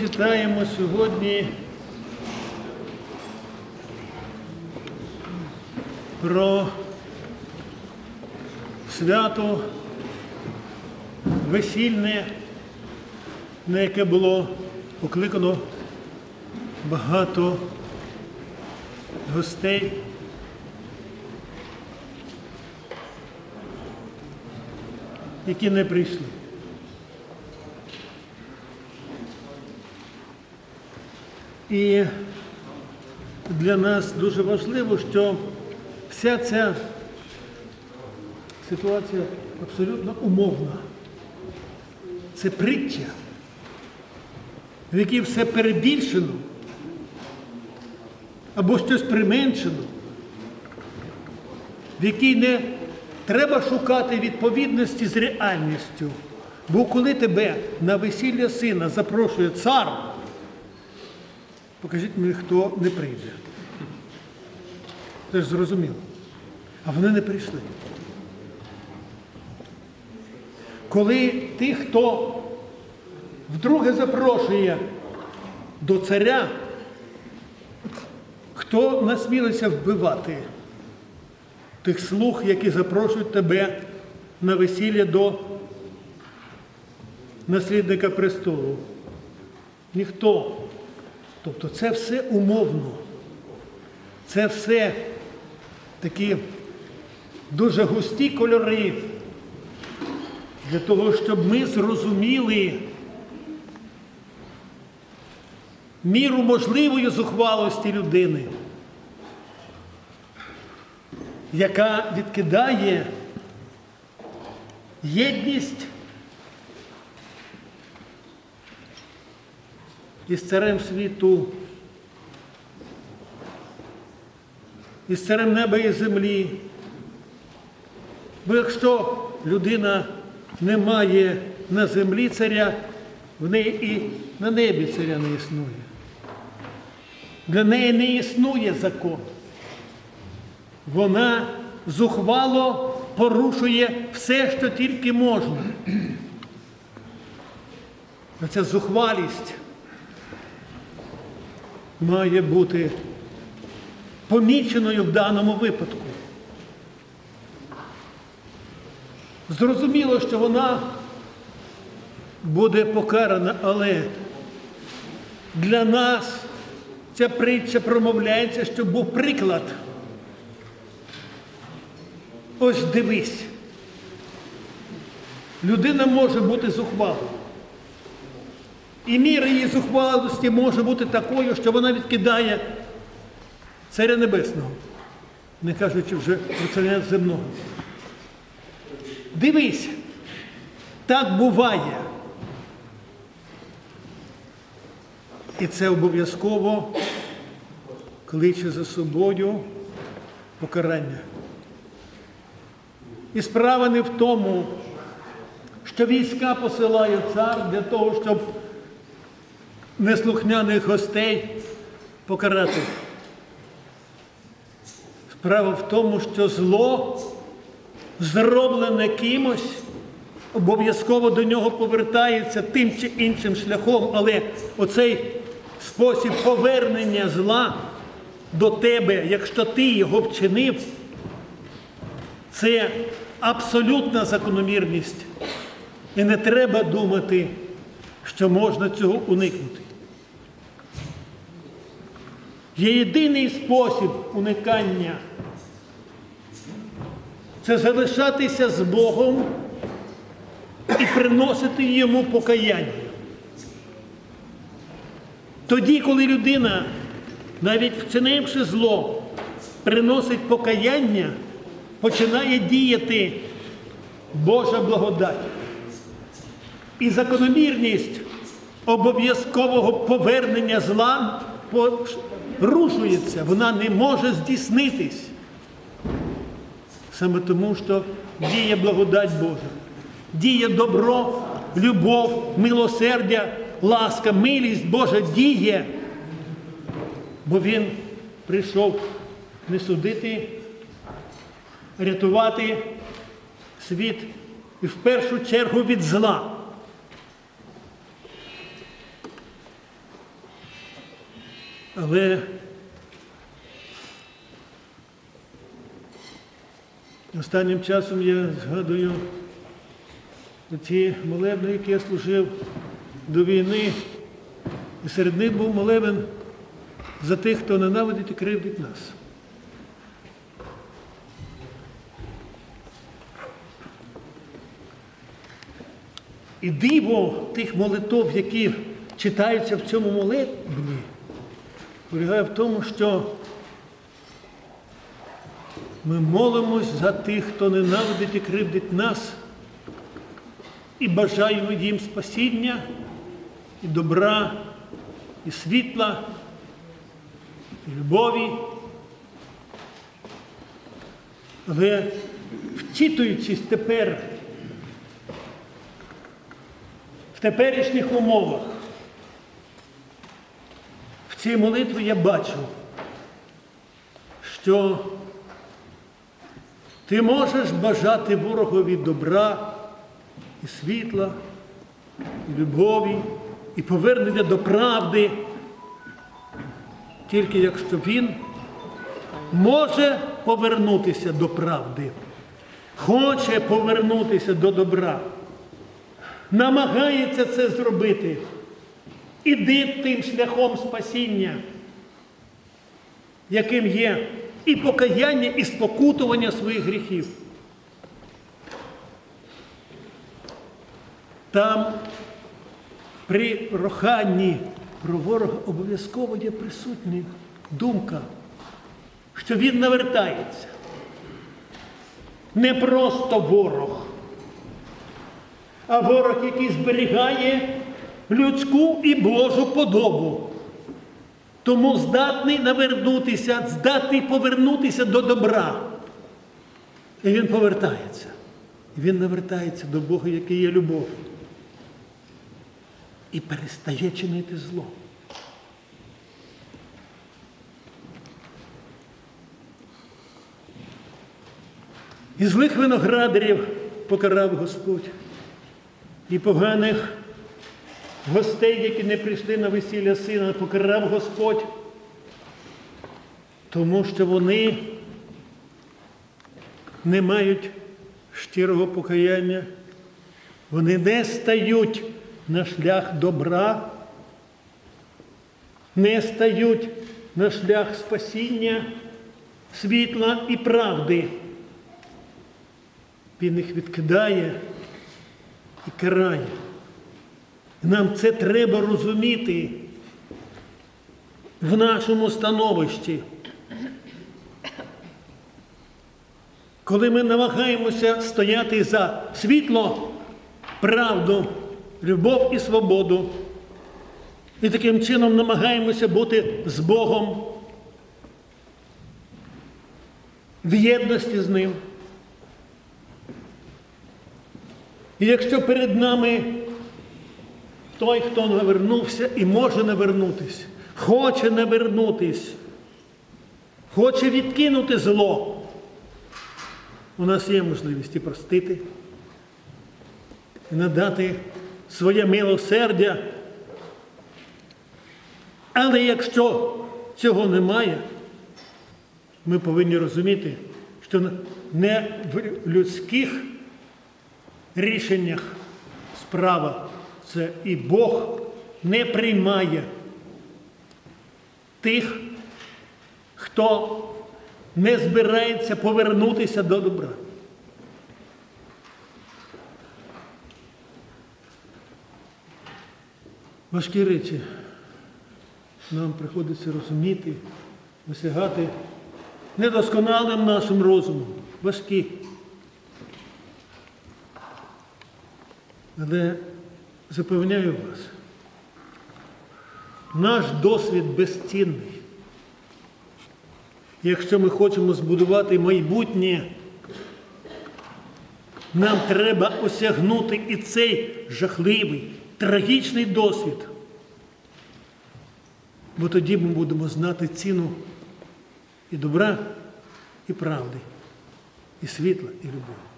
Читаємо сьогодні про свято весільне, на яке було покликано багато гостей. Які не прийшли. І для нас дуже важливо, що вся ця ситуація абсолютно умовна. Це притча, в якій все перебільшено або щось применшено, в якій не треба шукати відповідності з реальністю. Бо коли тебе на весілля сина запрошує цар, Покажіть мені, хто не прийде. Це ж зрозуміло. А вони не прийшли. Коли ти, хто вдруге запрошує до царя, хто насмілився вбивати тих слуг, які запрошують тебе на весілля до наслідника престолу? Ніхто. Тобто це все умовно. Це все такі дуже густі кольори для того, щоб ми зрозуміли міру можливої зухвалості людини, яка відкидає єдність із царем світу, із царем неба і землі. Бо якщо людина не має на землі царя, в неї і на небі царя не існує. Для неї не існує закон. Вона зухвало порушує все, що тільки можна. Оця зухвалість має бути поміченою в даному випадку. Зрозуміло, що вона буде покарана, але для нас ця притча промовляється, щоб був приклад. Ось дивись. Людина може бути зухвалою. І міра її зухвалості може бути такою, що вона відкидає царя небесного, не кажучи вже про царя земного. Дивись, так буває. І це обов'язково кличе за собою покарання. І справа не в тому, що війська посилає цар для того, щоб неслухняних гостей покарати. Справа в тому, що зло, зроблене кимось, обов'язково до нього повертається тим чи іншим шляхом, але оцей спосіб повернення зла до тебе, якщо ти його вчинив, це абсолютна закономірність. І не треба думати, що можна цього уникнути. Є єдиний спосіб уникання це залишатися з Богом і приносити йому покаяння. Тоді, коли людина, навіть вчинивши зло, приносить покаяння, починає діяти Божа благодать. І закономірність обов'язкового повернення зла порушується, вона не може здійснитись. Саме тому, що діє благодать Божа, діє добро, любов, милосердя, ласка, милість Божа діє, бо Він прийшов не судити, рятувати світ і в першу чергу від зла. Але останнім часом я згадую ці молебни, які я служив до війни. І серед них був молебен за тих, хто ненавидить і кривдить нас. І диво тих молитов, які читаються в цьому молебні, полягає в тому, що ми молимось за тих, хто ненавидить і кривдить нас, і бажаємо їм спасіння, і добра, і світла, і любові. Але вчитуючись тепер в теперішніх умовах, цій молитві я бачу, що ти можеш бажати ворогові добра і світла, і любові, і повернення до правди, тільки якщо він може повернутися до правди, хоче повернутися до добра, намагається це зробити. Іди тим шляхом спасіння, яким є і покаяння, і спокутування своїх гріхів. Там при проханні про ворога обов'язково є присутня думка, що він навертається. Не просто ворог, а ворог, який зберігає людську і Божу подобу. Тому здатний навернутися, здатний повернутися до добра. І він повертається. Він навертається до Бога, який є любов. І перестає чинити зло. І злих виноградарів покарав Господь, і поганих гостей, які не прийшли на весілля сина, покарав Господь, тому що вони не мають щирого покаяння, вони не стають на шлях добра, не стають на шлях спасіння, світла і правди. Він їх відкидає і карає. Нам це треба розуміти в нашому становищі. Коли ми намагаємося стояти за світло, правду, любов і свободу, і таким чином намагаємося бути з Богом в єдності з Ним. І якщо перед нами той, хто навернувся і може навернутися, хоче навернутись, хоче відкинути зло, у нас є можливість і простити, і надати своє милосердя. Але якщо цього немає, ми повинні розуміти, що не в людських рішеннях справа це і Бог не приймає тих, хто не збирається повернутися до добра. Важкі речі нам приходиться розуміти, осягати недосконалим нашим розумом. Важкі. Але запевняю вас, наш досвід безцінний. Якщо ми хочемо збудувати майбутнє, нам треба осягнути і цей жахливий, трагічний досвід. Бо тоді ми будемо знати ціну і добра, і правди, і світла, і любові.